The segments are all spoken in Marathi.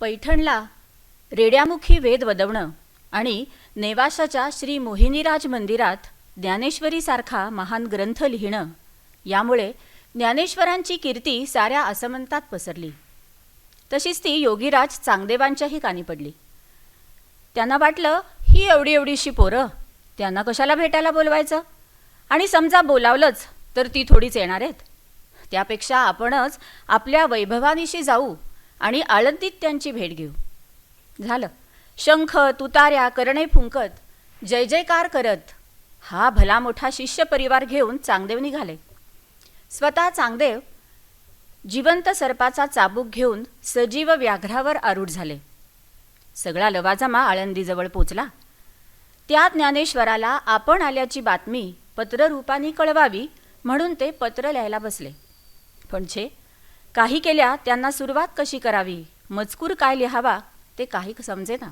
पैठणला रेड्यामुखी वेद वदवणं आणि नेवाशाच्या श्री मोहिनीराज मंदिरात ज्ञानेश्वरीसारखा महान ग्रंथ लिहिणं यामुळे ज्ञानेश्वरांची कीर्ती साऱ्या आसमंतात पसरली. तशीच ती योगीराज चांगदेवांच्याही कानी पडली. त्यांना वाटलं ही एवढी एवढीशी पोरं त्यांना कशाला भेटायला बोलवायचं? आणि समजा बोलावलंच तर ती थोडीच येणार आहेत. त्यापेक्षा आपणच आपल्या वैभवानीशी जाऊ आणि आळंदीत त्यांची भेट घेऊ. झालं. शंख तुताऱ्या करणे फुंकत जय जयकार करत हा भला मोठा शिष्य परिवार घेऊन चांगदेव निघाले स्वतः चांगदेव जिवंत सर्पाचा चाबूक घेऊन सजीव व्याघ्रावर आरूढ झाले. सगळा लवाजमा आळंदीजवळ पोचला. त्या ज्ञानेश्वराला आपण आल्याची बातमी पत्ररूपाने कळवावी म्हणून ते पत्र लिहायला बसले. पण छे काही केल्या त्यांना सुरुवात कशी करावी? मजकूर काय लिहावा? ते काही समजेना.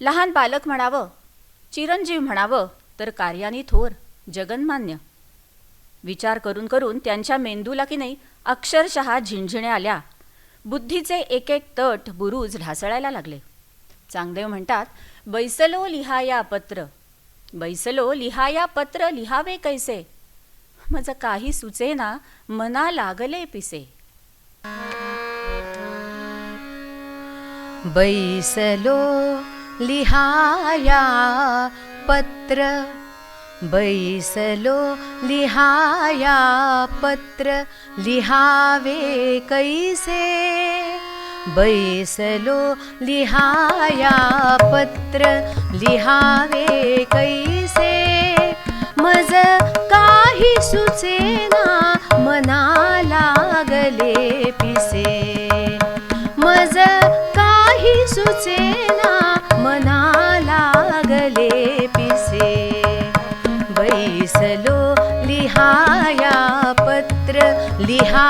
लहान बालक म्हणावं चिरंजीव म्हणावं तर कार्यानी थोर जगन्मान्य. विचार करून करून त्यांच्या मेंदूला की नाही अक्षरशः झिणझिण्या आल्या. बुद्धीचे एक एक तट बुरुज ढासळायला लागले. चांगदेव म्हणतात बैसलो लिहाया पत्र. बैसलो लिहाया पत्र लिहावे कैसे? मज काही सुचेना मना लागले पिसे. बैसलो लिहाया पत्र बैसलो लिहाया पत्र लिहावे कैसे? बैसलो लिहाया पत्र लिहावे कैसे? मज काही ना मना लागले पिसे. मज काही सुचेना मना लागले पिसे. बैसलो लिहाया पत्र लिहा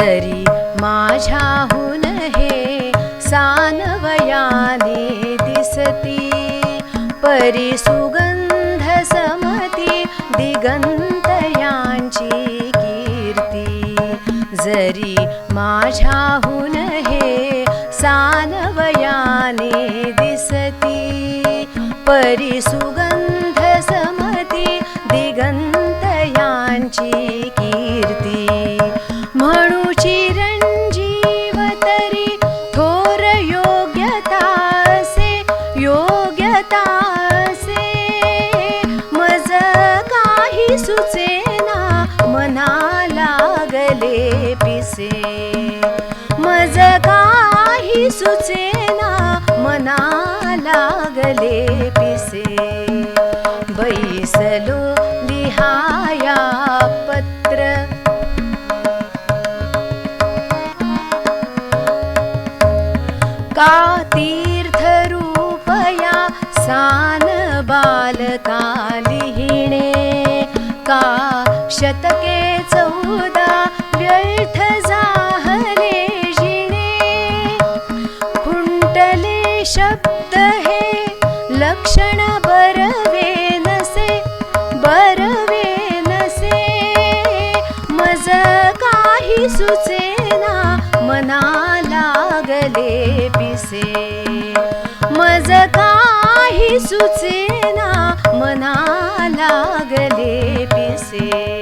जरी माझ्याहून हे सानवयाने दिसती. परी सुगंध समती दिगंत यांची कीर्ती. जरी माझ्याहून हे सानवयाने दिसती परी सुगंध समती काही सुचेना मना लागले पिसे. बैसलो लिहाया पत्र. का तीर्थरूपया सान बालका लिहिणे? का शतक शब्द हे लक्षण बरवे नसे बरवे नसे. मज काही सुचेना मना लागले पिसे. मज काही सुचेना मना लागले पिसे.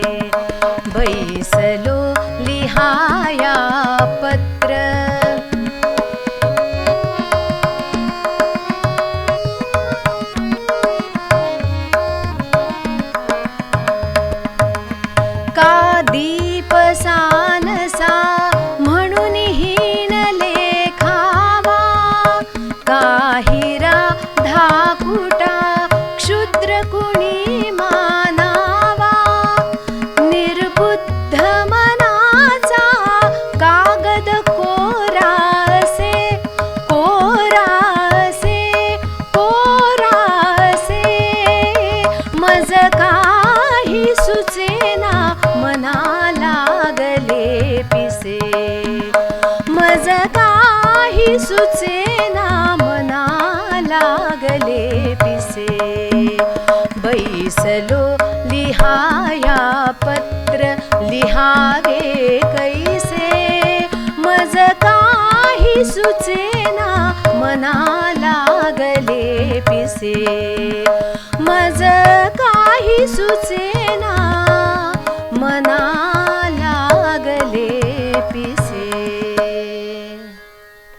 काही सुचेना मना लागले पिसे. बैसलो लिहाया पत्र लिहावे कैसे? मज काही सुचेना मना लागले पिसे